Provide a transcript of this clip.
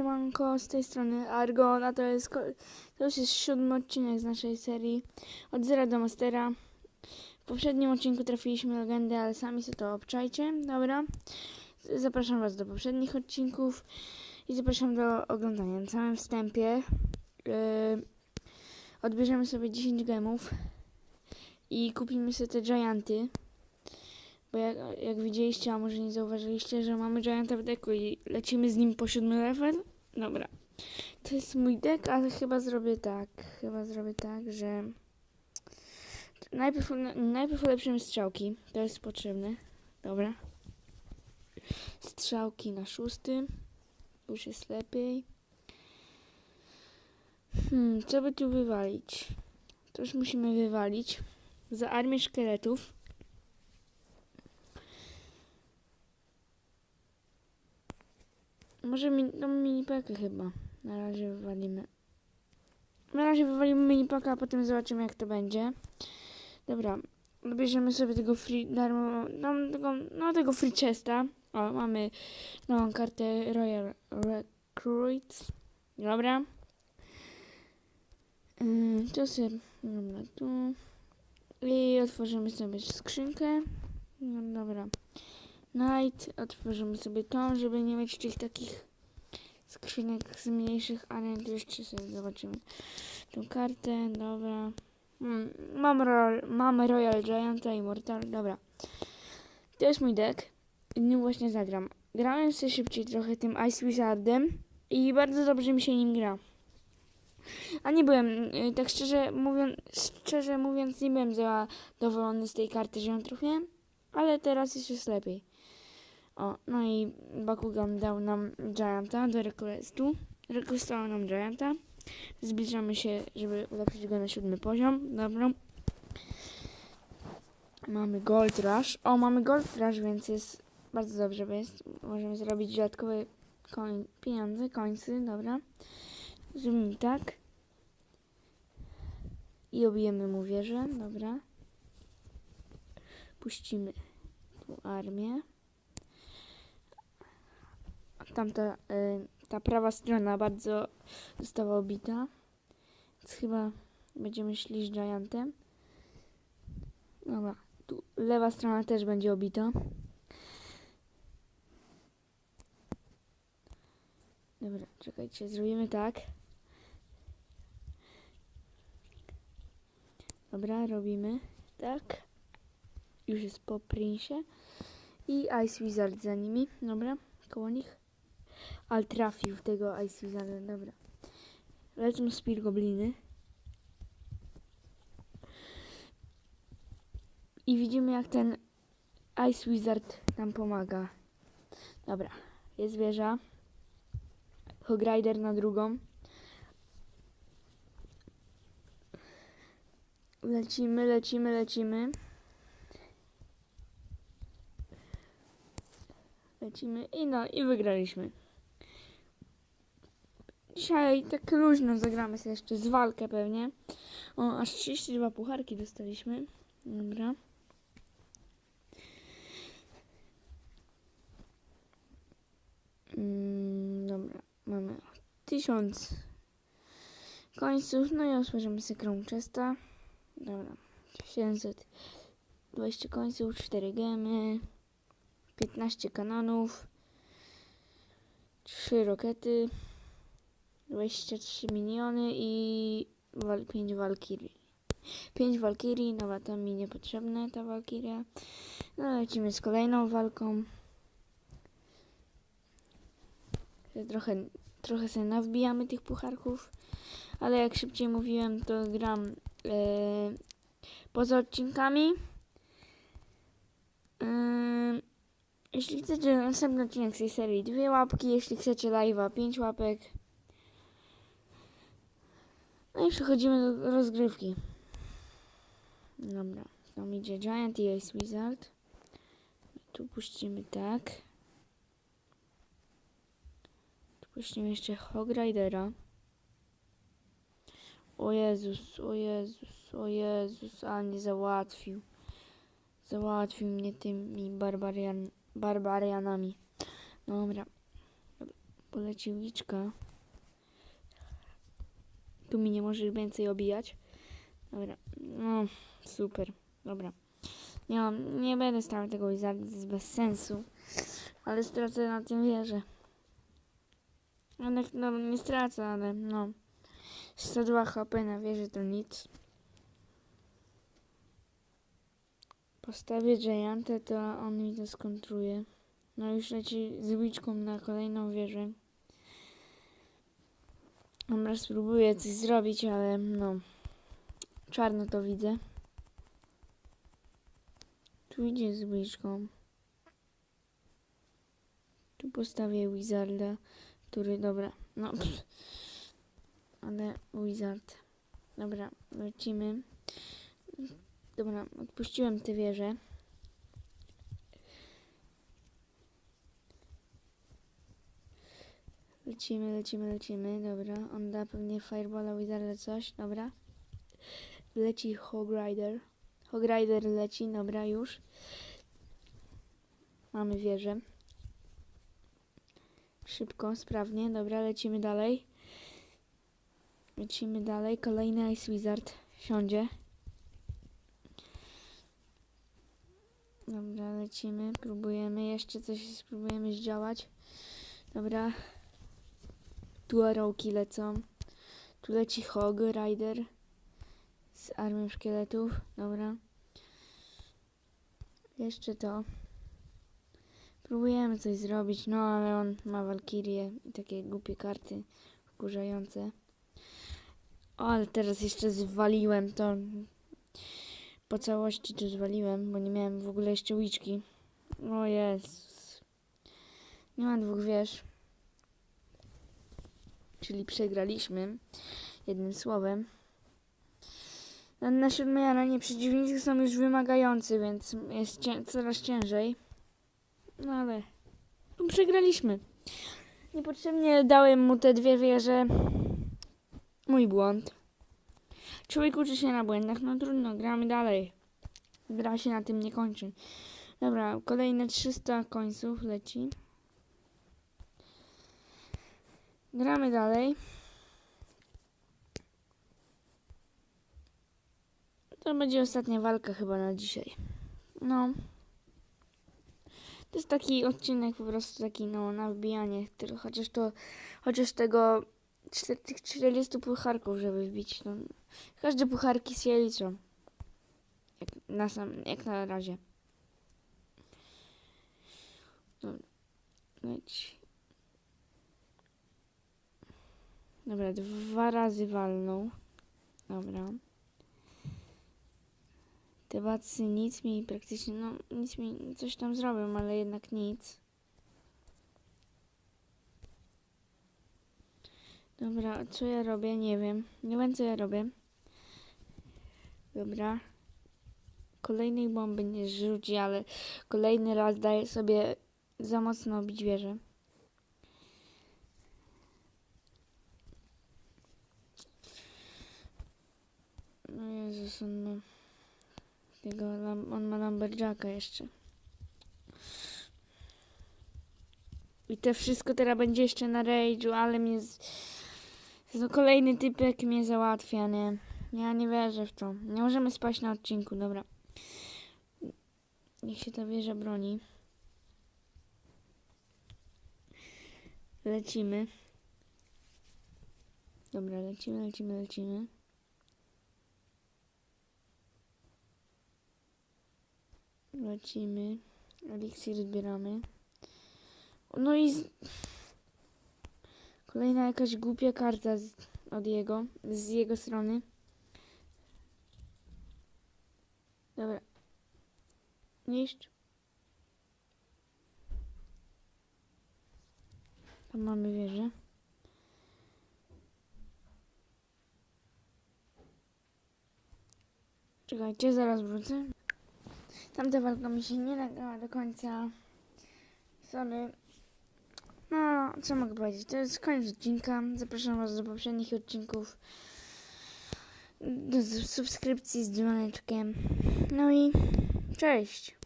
Siemanko, z tej strony Argon, a to jest, to już jest siódmy odcinek z naszej serii Od Zera do Mastera. W poprzednim odcinku trafiliśmy legendę, ale sami sobie to obczajcie, dobra? Zapraszam Was do poprzednich odcinków i zapraszam do oglądania. Na samym wstępie yy, odbierzemy sobie 10 gemów i kupimy sobie te Gianty. Bo jak, jak widzieliście, a może nie zauważyliście, że mamy Gianta w deku i lecimy z nim po siódmy level. Dobra. To jest mój deck, ale chyba zrobię tak. Chyba zrobię tak, że najpierw, najpierw ulepszymy strzałki. To jest potrzebne. Dobra. Strzałki na szósty. Już jest lepiej. Hmm, co by tu wywalić? To już musimy wywalić. Za armię szkieletów. Może mi, no minipakę chyba. Na razie wywalimy. Na razie wywalimy minipaka, a potem zobaczymy jak to będzie. Dobra. Bierzemy sobie tego free, darmo, no, tego, no tego free chesta. O, mamy nową kartę Royal Recruits. Dobra. Yy, to sobie, dobra, tu. I otworzymy sobie skrzynkę. No dobra. Night. Otworzymy sobie tą, żeby nie mieć tych takich skrzynek z mniejszych, ale jeszcze sobie zobaczymy tą kartę. Dobra. Mm, Mam, Royal, mam Royal Gianta Immortal. Dobra. To jest mój deck. I nim właśnie zagram. Grałem sobie szybciej trochę tym Ice Wizardem i bardzo dobrze mi się nim gra. A nie byłem, y, tak szczerze mówiąc, szczerze mówiąc, nie byłem zadowolony z tej karty, że ją trafiłem, ale teraz już jest lepiej. O, no i Bakugan dał nam Gianta do requestu. Requestował nam Gianta. Zbliżamy się, żeby ulepszyć go na siódmy poziom. Dobra. Mamy Gold Rush. O, mamy Gold Rush, więc jest bardzo dobrze, bo jest, możemy zrobić dodatkowe koń, pieniądze, końcy, dobra. Zrobimy tak. I obijemy mu wieżę, dobra. Puścimy tu armię tamta, y, ta prawa strona bardzo została obita. Więc chyba będziemy szli z Giantem. Dobra, tu lewa strona też będzie obita. Dobra, czekajcie, zrobimy tak. Dobra, robimy tak. Już jest po prinsie. I Ice Wizard za nimi. Dobra, koło nich. Ale trafił tego Ice Wizarda, dobra. Lecą Spear Gobliny. I widzimy jak ten Ice Wizard nam pomaga. Dobra, jest wieża. Hog Rider na drugą. Lecimy, lecimy, lecimy. Lecimy i no, i wygraliśmy. Dzisiaj tak luźno zagramy sobie jeszcze z walkę pewnie. O, aż 32 pucharki dostaliśmy. Dobra. Mm, dobra, mamy 1000 końców. No i otworzymy sobie Chrome Chesta. Dobra, 720 końców, 4 gemy, 15 kanonów, 3 rokety. 23 miniony i wal, 5 walkirii. 5 walkirii, no to mi niepotrzebne ta walkiria. No lecimy z kolejną walką. Trochę, trochę sobie nawbijamy tych pucharków, ale jak szybciej mówiłem, to gram e, poza odcinkami. E, jeśli chcecie następny odcinek z tej serii, dwie łapki, jeśli chcecie live'a, pięć łapek. No i przechodzimy do rozgrywki. Dobra, tam idzie Giant i Ice Wizard. Tu puścimy tak. Tu puścimy jeszcze Hog Ridera. O Jezus, o Jezus, o Jezus, a nie załatwił. Załatwił mnie tymi barbarian, barbarianami. Dobra. Poleci uliczka. Tu mi nie możesz więcej obijać. Dobra, no super, dobra. Nie mam, nie będę stawiał tego wizarda, to jest bez sensu. Ale stracę na tym wieżę. Ale no, nie stracę, ale no. 102 HP na wieży to nic. Postawię Giantę, to on mi to skontruje. No już leci z uliczką na kolejną wieżę. Dobra, spróbuję coś zrobić, ale no. Czarno to widzę. Tu idzie z uliczką. Tu postawię Wizarda, który, dobra, no. Pff. Ale Wizard. Dobra, lecimy. Dobra, odpuściłem tę wieżę. Lecimy, lecimy, lecimy. Dobra, on da pewnie Firebola, Wizarda coś. Dobra. Leci. Hog Rider leci, dobra, już. Mamy wieżę. Szybko, sprawnie. Dobra, lecimy dalej. Lecimy dalej. Kolejny Ice Wizard siądzie. Dobra, lecimy. Próbujemy. Jeszcze coś spróbujemy zdziałać. Dobra. Tu arrowki lecą. Tu leci Hog Rider z armią szkieletów. Dobra. Jeszcze to. Próbujemy coś zrobić, no ale on ma walkirię i takie głupie karty wkurzające. O, ale teraz jeszcze zwaliłem to. Po całości to zwaliłem, bo nie miałem w ogóle jeszcze łyczki. O jest. Nie ma dwóch wież. Czyli przegraliśmy. Jednym słowem. Na, na siódmej arenie przeciwnicy są już wymagający, więc jest cię, coraz ciężej. No ale no, przegraliśmy. Niepotrzebnie dałem mu te dwie wieże. Mój błąd. Człowiek uczy się na błędach, no trudno, gramy dalej. Gra się na tym nie kończy. Dobra, kolejne 300 końców leci. Gramy dalej. To będzie ostatnia walka chyba na dzisiaj. No. To jest taki odcinek po prostu taki no na wbijanie, chociaż to, chociaż tego tych 40 pucharków, żeby wbić. No. Każde pucharki się liczą. Jak na, sam, jak na razie. No, leć. Dobra, dwa razy walną. Dobra. Te bacy nic mi praktycznie, no nic mi, coś tam zrobią, ale jednak nic. Dobra, co ja robię? Nie wiem. Nie wiem, co ja robię. Dobra. Kolejnej bomby nie rzuci, ale kolejny raz daję sobie za mocno bić wieżę. No Jezus, on ma... Lam- on ma lumberjacka jeszcze. I to wszystko teraz będzie jeszcze na rage'u, ale mnie... Z... No kolejny typek mnie załatwia, nie? Ja nie wierzę w to. Nie możemy spać na odcinku, dobra. Niech się ta wieża broni. Lecimy. Dobra, lecimy, lecimy, lecimy. Lecimy. Eliksir zbieramy. No i z... kolejna jakaś głupia karta z, od jego, z jego strony. Dobra. Niszcz. Tam mamy wieżę. Czekajcie, zaraz wrócę. Tamta walka mi się nie nagrała do końca. Sorry. No, co mogę powiedzieć? To jest koniec odcinka. Zapraszam Was do poprzednich odcinków. Do subskrypcji z dzwoneczkiem. No i cześć.